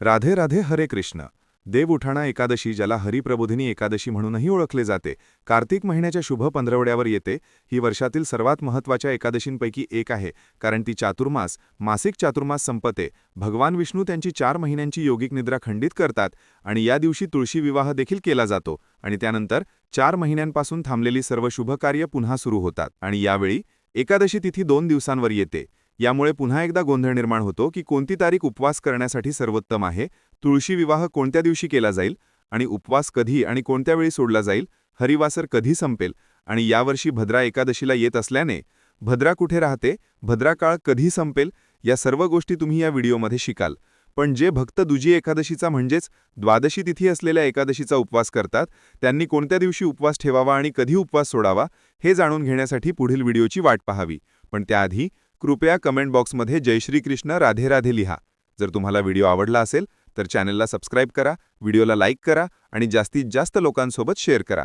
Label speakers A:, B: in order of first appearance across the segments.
A: राधे राधे हरे कृष्ण. देव उठाणा एकादशी ज्याला हरिप्रबोधिनी एकादशी म्हणूनही ओळखले जाते कार्तिक महिन्याच्या शुभ पंधरवड्यावर येते. ही वर्षातील सर्वात महत्त्वाच्या एकादशींपैकी एक आहे कारण ती चातुर्मास मासिक चातुर्मास संपते. भगवान विष्णू त्यांची चार महिन्यांची योगिक निद्रा खंडित करतात आणि या दिवशी तुळशी विवाह देखील केला जातो. आणि त्यानंतर चार महिन्यांपासून थांबलेली सर्व शुभकार्य पुन्हा सुरू होतात. आणि यावेळी एकादशी तिथी दोन दिवसांवर येते. यामुळे पुन्हा एकदा गोंधळ निर्माण होतो की कोणती तारीख उपवास करण्यासाठी सर्वोत्तम आहे तुळशी विवाह कोणत्या दिवशी केला जाईल आणि उपवास कधी आणि कोणत्या वेळी सोडला जाईल हरिवासर कधी संपेल आणि यावर्षी भद्रा एकादशीला येत असल्याने भद्रा कुठे राहते भद्रा काळ कधी संपेल या सर्व गोष्टी तुम्ही या व्हिडिओमध्ये शिकाल. पण जे भक्त दुजी एकादशीचा म्हणजेच द्वादशी तिथी असलेल्या एकादशीचा उपवास करतात त्यांनी कोणत्या दिवशी उपवास ठेवावा आणि कधी उपवास सोडावा हे जाणून घेण्यासाठी पुढील व्हिडिओची वाट पाहावी. पण त्याआधी कृपया कमेंट बॉक्समध्ये जय श्रीकृष्ण राधे राधे लिहा. जर तुम्हाला व्हिडिओ आवडला असेल तर चॅनलला सबस्क्राईब करा व्हिडिओला लाईक करा आणि जास्तीत जास्त लोकांसोबत शेअर करा.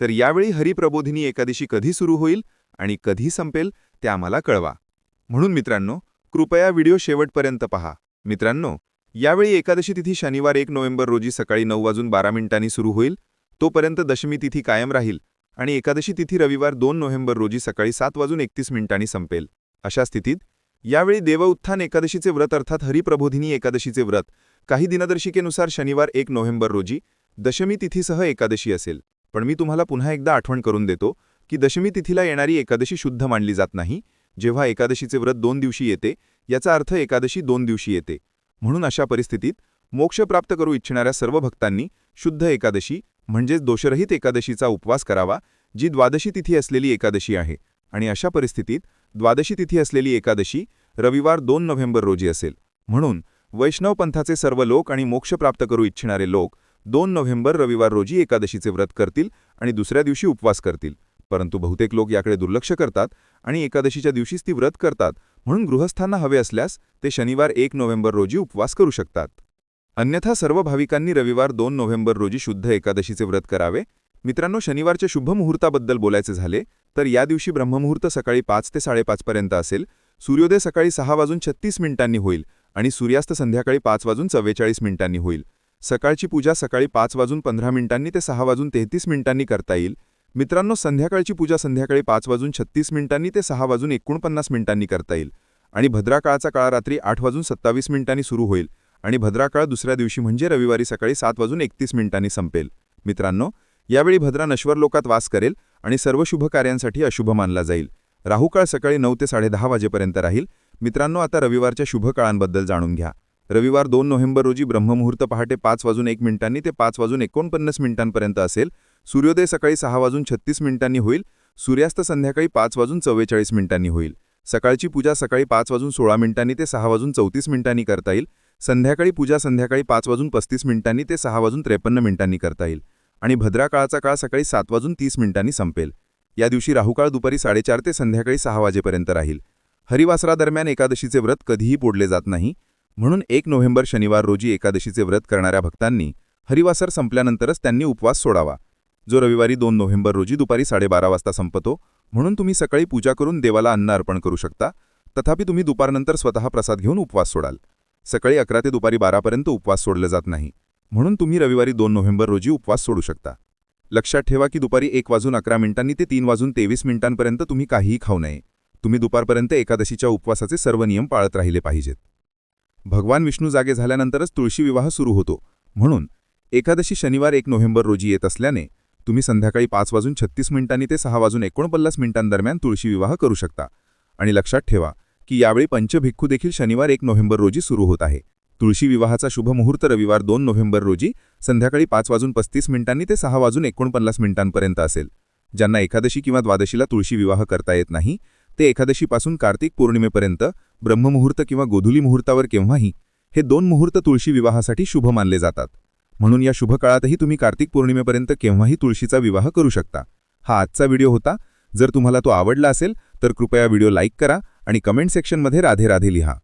A: तर यावेळी हरिप्रबोधिनी एकादशी कधी सुरू होईल आणि कधी संपेल ते आम्हाला कळवा. म्हणून मित्रांनो कृपया व्हिडिओ शेवटपर्यंत पहा. मित्रांनो यावेळी एकादशी तिथी शनिवार एक नोव्हेंबर रोजी सकाळी नऊ वाजून बारा मिनिटांनी सुरू होईल. तोपर्यंत दशमी तिथी कायम राहील आणि एकादशी तिथी रविवार दोन नोव्हेंबर रोजी सकाळी सात वाजून एकतीस मिनिटांनी संपेल. अशा स्थितीत यावेळी देवउत्थान एकादशीचे व्रत अर्थात हरिप्रबोधिनी एकादशीचे व्रत काही दिनदर्शिकेनुसार शनिवार एक नोव्हेंबर रोजी दशमी तिथीसह एकादशी असेल. पण मी तुम्हाला पुन्हा एकदा आठवण करून देतो की दशमी तिथीला येणारी एकादशी शुद्ध मानली जात नाही जेव्हा एकादशीचे व्रत दोन दिवशी येते याचा अर्थ एकादशी दोन दिवशी येते. म्हणून अशा परिस्थितीत मोक्ष प्राप्त करू इच्छिणाऱ्या सर्व भक्तांनी शुद्ध एकादशी म्हणजेच दोषरहित एकादशीचा उपवास करावा जी द्वादशी तिथी असलेली एकादशी आहे. आणि अशा परिस्थितीत द्वादशी तिथी असलेली एकादशी रविवार दोन नोव्हेंबर रोजी असेल. म्हणून वैष्णव पंथाचे सर्व लोक आणि मोक्ष प्राप्त करू इच्छिणारे लोक दोन नोव्हेंबर रविवार रोजी एकादशीचे व्रत करतील आणि दुसऱ्या दिवशी उपवास करतील. परंतु बहुतेक लोक याकडे दुर्लक्ष करतात आणि एकादशीच्या दिवशीच ती व्रत करतात. म्हणून गृहस्थांना हवे असल्यास ते शनिवार एक नोव्हेंबर रोजी उपवास करू शकतात. अन्यथा सर्व भाविकांनी रविवार दोन नोव्हेंबर रोजी शुद्ध एकादशीचे व्रत करावे मित्रांनो शनिवारच्या शुभ मुहूर्ताबद्दल बोलायचे झाले तर या दिवशी ब्रह्ममुहूर्त सकाळी पाच ते साडेपाचपर्यंत असेल. सूर्योदय सकाळी सहा वाजून छत्तीस मिनिटांनी होईल आणि सूर्यास्त संध्याकाळी पाच वाजून चव्वेचाळीस मिनिटांनी होईल. सकाळची पूजा सकाळी पाच वाजून पंधरा मिनिटांनी ते सहा वाजून तेहतीस मिनिटांनी करता येईल. मित्रांनो संध्याकाळची पूजा संध्याकाळी पाच वाजून छत्तीस मिनिटांनी ते सहा वाजून एकोणपन्नास मिनिटांनी करता येईल आणि भद्राकाळाचा काळ रात्री आठ वाजून सत्तावीस मिनिटांनी सुरू होईल आणि भद्राकाळ दुसऱ्या दिवशी म्हणजे रविवारी सकाळी सात वाजून एकतीस मिनिटांनी संपेल. मित्रांनो यावेळी भद्रा नश्वर लोकात वास करेल आणि सर्व शुभ कार्यांसाठी अशुभ मानला जाईल. राहुकाळ सकाळी नऊ ते साडेदहा वाजेपर्यंत राहील. मित्रांनो आता रविवारच्या शुभ काळांबद्दल जाणून घ्या. रविवार दोन नोव्हेंबर रोजी ब्रह्ममुहूर्त पहाटे पाच वाजून एक मिनिटांनी ते पाच वाजून एकोणपन्नास मिनिटांपर्यंत असेल. सूर्योदय सकाळी सहा वाजून छत्तीस मिनिटांनी होईल. सूर्यास्त संध्याकाळी पाच वाजून चव्वेचाळीस मिनिटांनी होईल. सकाळची पूजा सकाळी पाच वाजून सोळा मिनिटांनी ते सहा वाजून चौतीस मिनिटांनी करता येईल. संध्याकाळी पूजा संध्याकाळी पाच वाजून पस्तीस मिनिटांनी ते सहा वाजून त्रेपन्न मिनिटांनी करता येईल. आणि भद्रा काळाचा काळ सकाळी सात वाजून तीस मिनिटांनी संपेल. या दिवशी राहुकाळ दुपारी साडेचार ते संध्याकाळी सहा वाजेपर्यंत राहील. हरिवासरादरम्यान एकादशीचे व्रत कधीही पोडले जात नाही. म्हणून एक नोव्हेंबर शनिवार रोजी एकादशीचे व्रत करणाऱ्या भक्तांनी हरिवासर संपल्यानंतरच त्यांनी उपवास सोडावा. जो रविवारी दोन नोव्हेंबर रोजी दुपारी साडेबारा वाजता संपतो म्हणून तुम्ही सकाळी पूजा करून देवाला अन्न अर्पण करू शकता. तथापि तुम्ही दुपारनंतर स्वतः प्रसाद घेऊन उपवास सोडाल. सकाळी अकरा ते दुपारी बारापर्यंत उपवास सोडला जात नाही. म्हणून तुम्ही रविवारी दोन नोव्हेंबर रोजी उपवास सोडू शकता. लक्षात ठेवा की दुपारी एक वाजून अकरा मिनिटांनी ते तीन वाजून तेवीस मिनिटांपर्यंत तुम्ही काहीही खाऊ नये. तुम्ही दुपारपर्यंत एकादशीच्या उपवासाचे सर्व नियम पाळत राहिले पाहिजेत. भगवान विष्णू जागे झाल्यानंतरच तुळशी विवाह सुरू होतो. म्हणून एकादशी शनिवार एक नोव्हेंबर रोजी येत असल्याने तुम्ही संध्याकाळी पाच वाजून छत्तीस मिनिटांनी ते सहा वाजून एकोणपन्नास मिनिटांदरम्यान तुळशी विवाह करू शकता. आणि लक्षात ठेवा की यावेळी पंचभिक्खू देखील शनिवार एक नोव्हेंबर रोजी सुरू होत आहे. तुळशी विवाहाचा शुभमुहूर्त रविवार दोन नोव्हेंबर रोजी संध्याकाळी पाच वाजून पस्तीस मिनिटांनी ते सहा वाजून एकोणपन्नास मिनिटांपर्यंत असेल. ज्यांना एकादशी किंवा द्वादशीला तुळशी विवाह करता येत नाही ते एकादशीपासून कार्तिक पौर्णिमेपर्यंत ब्रह्ममुहूर्त किंवा गोधुली मुहूर्तावर केव्हाही हे दोन मुहूर्त तुळशी विवाहासाठी शुभ मानले जातात. म्हणून या शुभ काळातही तुम्ही कार्तिक पौर्णिमेपर्यंत केव्हाही तुळशीचा विवाह करू शकता. हा आजचा व्हिडिओ होता. जर तुम्हाला तो आवडला असेल तर कृपया व्हिडिओ लाईक करा आणि कमेंट सेक्शनमध्ये राधे राधे लिहा.